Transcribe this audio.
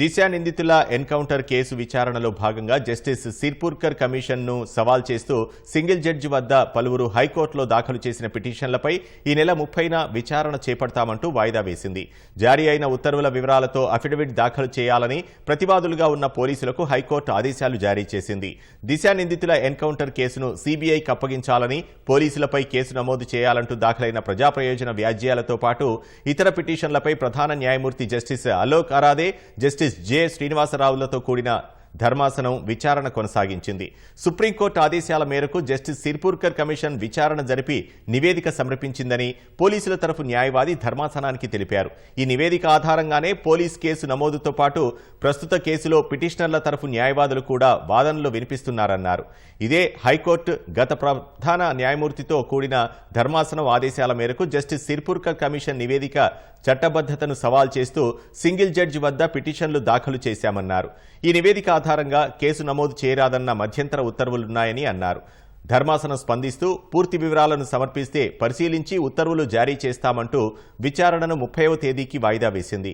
దిశ నిందితుల encounter case విచారణలో భాగంగా జస్టిస్ సిర్పూర్కర్ కమిషన్ను సవాల్ చేస్తూ సింగిల్ జడ్జి వద్ద పలువురు హైకోర్టులో దాఖలు చేసిన పిటిషన్లపై ఈ నెల ముప్పైన విచారణ చేపడతామంటూ వాయిదా వేసింది. జారీ అయిన ఉత్తర్వుల వివరాలతో అఫిడవిట్ దాఖలు చేయాలని ప్రతివాదులుగా ఉన్న పోలీసులకు హైకోర్టు ఆదేశాలు జారీ చేసింది. దిశ నిందితుల ఎన్కౌంటర్ కేసును సీబీఐకి అప్పగించాలని పోలీసులపై కేసు నమోదు చేయాలంటూ దాఖలైన ప్రజా ప్రయోజన వ్యాజ్యాలతో పాటు ఇతర పిటిషన్లపై ప్రధాన న్యాయమూర్తి justice Alok Aradhe justice justice J శ్రీనివాసరావులతో కూడిన ధర్మాసనం విచారణ కొనసాగించింది. సుప్రీంకోర్టు ఆదేశాల మేరకు జస్టిస్ సిర్పూర్కర్ కమిషన్ విచారణ జరిపి నివేదిక సమర్పించిందని పోలీసుల తరఫు న్యాయవాది ధర్మాసనానికి తెలిపారు. ఈ నివేదిక ఆధారంగానే పోలీస్ కేసు నమోదుతో పాటు ప్రస్తుత కేసులో పిటిషనర్ల తరఫు న్యాయవాదులు కూడా వాదనలు వినిపిస్తున్నారన్నారు. ఇదే హైకోర్టు గత ప్రధాన న్యాయమూర్తితో కూడిన ధర్మాసనం ఆదేశాల మేరకు జస్టిస్ సిర్పూర్కర్ కమిషన్ నివేదిక చట్టబద్ధతను సవాల్ చేస్తూ సింగిల్ జడ్జి వద్ద పిటిషన్లు దాఖలు చేశామన్నారు. ఈ నివేదిక ఆధారంగా కేసు నమోదు చేయరాదన్న మధ్యంతర ఉత్తర్వులున్నాయని అన్నారు. ధర్మాసనం స్పందిస్తూ పూర్తి వివరాలను సమర్పిస్తే పరిశీలించి ఉత్తర్వులు జారీ చేస్తామంటూ విచారణను ముప్పైవ తేదీకి వాయిదా వేసింది.